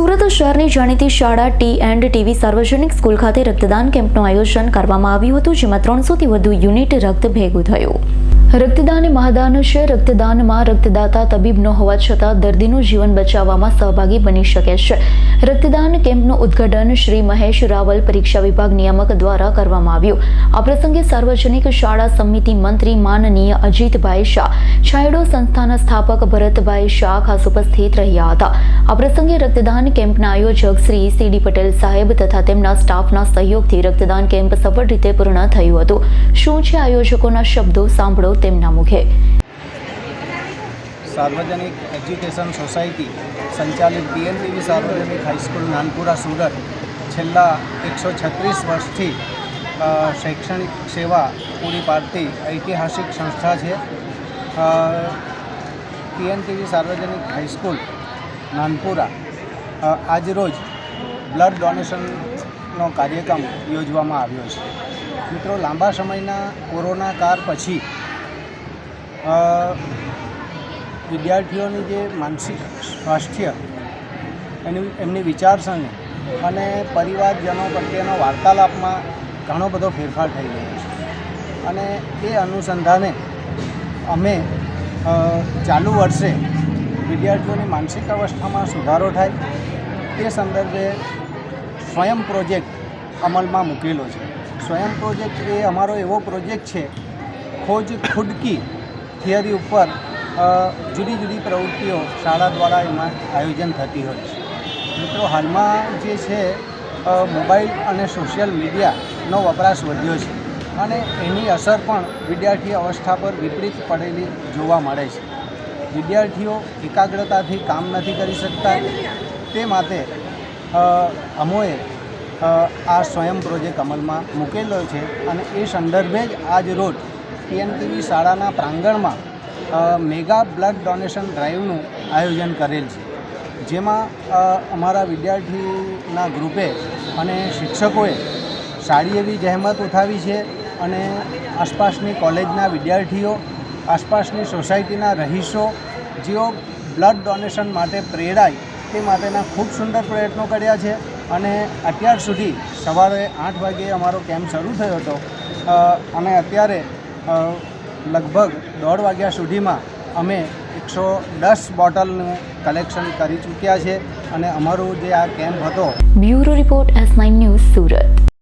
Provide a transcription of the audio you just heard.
સુરત શહેરની જાણીતી શાળા ટી એન્ડ ટીવી સાર્વજનિક સ્કૂલ ખાતે રક્તદાન કેમ્પનું આયોજન કરવામાં આવ્યું હતું, જેમાં ત્રણસોથી વધુ યુનિટ રક્ત ભેગું થયું. રક્તદાન મહાદાન છે. રક્તદાનમાં રક્તદાતા તબીબ ન હોવા છતાં દર્દીનું જીવન બચાવવામાં સહભાગી બની શકે છે. રક્તદાન કેમ્પનું ઉદ્ઘાટન શ્રી મહેશ રાવલ પરીક્ષા વિભાગ નિયામક દ્વારા કરવામાં આવ્યું. આ પ્રસંગે સાર્વજનિક શાળા સમિતિ મંત્રી માનનીય અજીતભાઈ શાહ, છાયડો સંસ્થાના સ્થાપક ભરતભાઈ શાહ ખાસ ઉપસ્થિત રહ્યા હતા. આ પ્રસંગે રક્તદાન કેમ્પના આયોજક શ્રી સીડી પટેલ સાહેબ તથા તેમના સ્ટાફના સહયોગથી રક્તદાન કેમ્પ સફળ રીતે પૂર્ણ થયું હતું. શું છે આયોજકોના શબ્દો? સાંભળો તેમના મુખે. સાર્વજનિક એજ્યુકેશન સોસાયટી સંચાલિત બીએનપીવી સાર્વજનિક હાઈસ્કૂલ નાનપુરા સુરત છેલ્લા એકસો છત્રીસ વર્ષથી શૈક્ષણિક સેવા પૂરી પાડતી ઐતિહાસિક સંસ્થા છે. પીએનટીવી સાર્વજનિક હાઈસ્કૂલ નાનપુરા આજરોજ બ્લડ ડોનેશનનો કાર્યક્રમ યોજવામાં આવ્યો છે. મિત્રો, લાંબા સમયના કોરોના કાળ પછી વિદ્યાર્થીઓની જે માનસિક સ્વાસ્થ્ય, એની, એમની વિચારસરણી અને પરિવારજનો પ્રત્યેનો વાર્તાલાપમાં ઘણો બધો ફેરફાર થઈ ગયો છે. અને એ અનુસંધાને અમે ચાલુ વર્ષે વિદ્યાર્થીઓની માનસિક અવસ્થામાં સુધારો થાય તે સંદર્ભે સ્વયં પ્રોજેક્ટ અમલમાં મૂકેલો છે. સ્વયં પ્રોજેક્ટ એ અમારો એવો પ્રોજેક્ટ છે, ખોજ ખુડકી થિયરી ઉપર જુદી જુદી પ્રવૃત્તિઓ શાળા દ્વારા એમાં આયોજન થતી હોય છે. મિત્રો, હાલમાં જે છે મોબાઈલ અને સોશિયલ મીડિયાનો વપરાશ વધ્યો છે અને એની અસર પણ વિદ્યાર્થી અવસ્થા પર વિપરીત પડેલી જોવા મળે છે. વિદ્યાર્થીઓ એકાગ્રતાથી કામ નથી કરી શકતા. તે માટે અમોએ આ સ્વયં પ્રોજેક્ટ અમલમાં મૂકેલો છે અને એ સંદર્ભે જ આજ રોજ પીએનટીવી શાળાના પ્રાંગણમાં મેગા બ્લડ ડોનેશન ડ્રાઈવનું આયોજન કરેલ છે. જેમાં અમારા વિદ્યાર્થીના ગ્રુપે અને શિક્ષકોએ સારી એવી જહેમત ઉઠાવી છે અને આસપાસની કોલેજના વિદ્યાર્થીઓ, આસપાસની સોસાયટીના રહીશો, જેઓ બ્લડ ડોનેશન માટે પ્રેરાય તે માટેના ખૂબ સુંદર પ્રયત્નો કર્યા છે અને અત્યાર સુધી સવારે આઠ વાગ્યે અમારો કેમ્પ શરૂ થયો હતો. અને અત્યારે લગભગ દોઢ વાગ્યા સુધીમાં અમે એકસો દસ બોટલનું કલેક્શન કરી ચૂક્યા છે અને અમારું જે આ કેમ્પ હતો bureau report S nine news Surat.